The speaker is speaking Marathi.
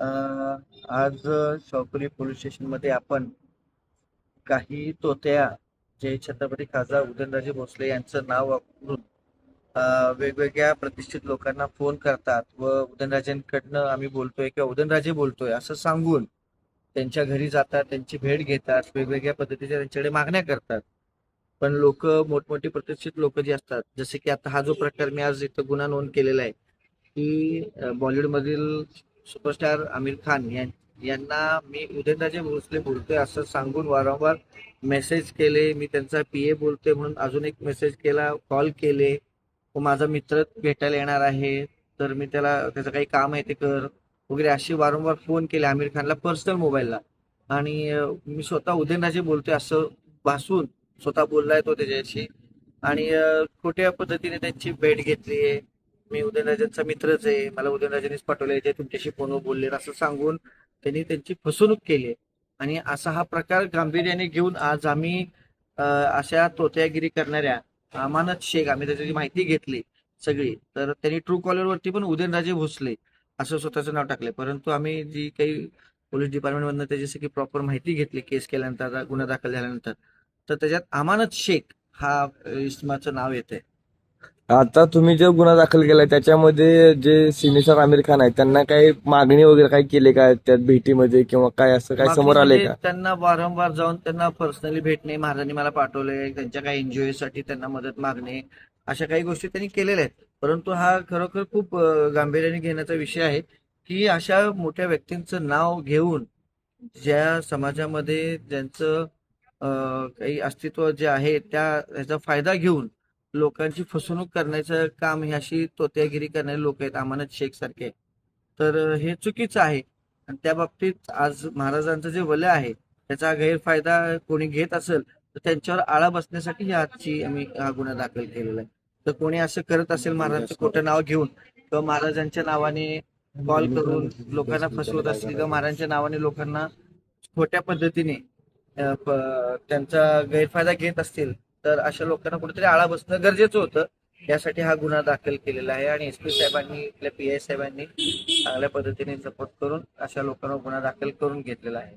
आज शॉपुरी पोलीस स्टेशनमध्ये आपण काही तोत्या जे छत्रपती खासदार उदयनराजे भोसले यांचं नाव वापरून वेगवेगळ्या प्रतिष्ठित लोकांना फोन करतात व उदयनराजेंकडनं आम्ही बोलतोय किंवा उदयनराजे बोलतोय असं सांगून त्यांच्या घरी जातात त्यांची भेट घेतात वेगवेगळ्या पद्धतीच्या त्यांच्याकडे मागण्या करतात. पण लोक मोठमोठी प्रतिष्ठित लोक जी असतात जसे की आता हा जो प्रकार मी आज इथं गुन्हा नोंद केलेला आहे की बॉलिवूडमधील सुपरस्टार आमिर खान यां- यांना मी उदयनराजे भोसले बोलतोय असं सांगून वारंवार मेसेज केले. मी त्यांचा पी ए बोलतोय म्हणून अजून एक मेसेज केला कॉल केले. व माझा मित्र भेटायला येणार आहे तर मी त्याला त्याचं काही काम आहे ते कर वगैरे अशी वारंवार फोन केले आमिर खानला पर्सनल मोबाईलला. आणि मी स्वतः उदयनराजे बोलतोय असं भासून स्वतः बोललाय तो त्याच्याशी. आणि खोट्या पद्धतीने त्यांची भेट घेतली आहे मी उदयनराजांचा मित्रच आहे. मला उदयनराजेंनीच पाठवले ते तुमच्याशी फोनवर बोलले असं सांगून त्यांनी त्यांची फसवणूक केली आणि असा हा प्रकार गांभीर्याने घेऊन आज आम्ही अशा तोत्यागिरी करणाऱ्या अमानत शेख आम्ही त्याची माहिती घेतली सगळी. तर त्यांनी ट्रू कॉलरवरती पण उदयनराजे भोसले असं स्वतःचं नाव टाकले परंतु आम्ही जी काही पोलीस डिपार्टमेंटमधनं त्याची सगळी प्रॉपर माहिती घेतली केस केल्यानंतर गुन्हा दाखल झाल्यानंतर तर त्याच्यात अमानत शेख हा इस्माचं इसमाचं नाव येते आता तुम्ही जो गुन्हा दाखल केलाय त्याच्यामध्ये जे सिनेसर आमिर खान आहेत त्यांना काही मागणी वगैरे काही केली का? त्यात भेटीमध्ये किंवा काय असं काय समोर आलंय बाकी का? म्हणजे त्यांना वारंवार जाऊन त्यांना पर्सनली भेटणे महाराजांनी मला पाठवले त्यांच्या काही एनजीओ साठी त्यांना मदत मागणे अशा काही गोष्टी त्यांनी केलेल्या आहेत. परंतु हा खरोखर खूप गांभीर्याने घेण्याचा विषय आहे की अशा मोठ्या व्यक्तींचं नाव घेऊन ज्या समाजामध्ये ज्यांचं काही अस्तित्व जे आहे त्या ह्याचा फायदा घेऊन लोकांची फसवणूक करण्याचं काम हे अशी तोत्यागिरी करणारे लोक आहेत अमानत शेख सारखे तर हे चुकीचं आहे. आणि त्या बाबतीत आज महाराजांचं जे वलय आहे त्याचा गैरफायदा कोणी घेत असेल तर त्यांच्यावर आळा बसण्यासाठी ही आजची आम्ही हा गुन्हा दाखल केलेला आहे. तर कोणी असं करत असेल महाराजांचं खोटं नाव घेऊन किंवा महाराजांच्या नावाने कॉल करून लोकांना फसवत असतील किंवा महाराजांच्या नावाने लोकांना खोट्या पद्धतीने त्यांचा गैरफायदा घेत असतील तर अशा लोकांना कुठेतरी आळा बसणं गरजेचं होतं. यासाठी हा गुन्हा दाखल केलेला आहे आणि एस पी साहेबांनी आपल्या पी आय साहेबांनी चांगल्या पद्धतीने सपोर्ट करून अशा लोकांवर गुन्हा दाखल करून घेतलेला आहे.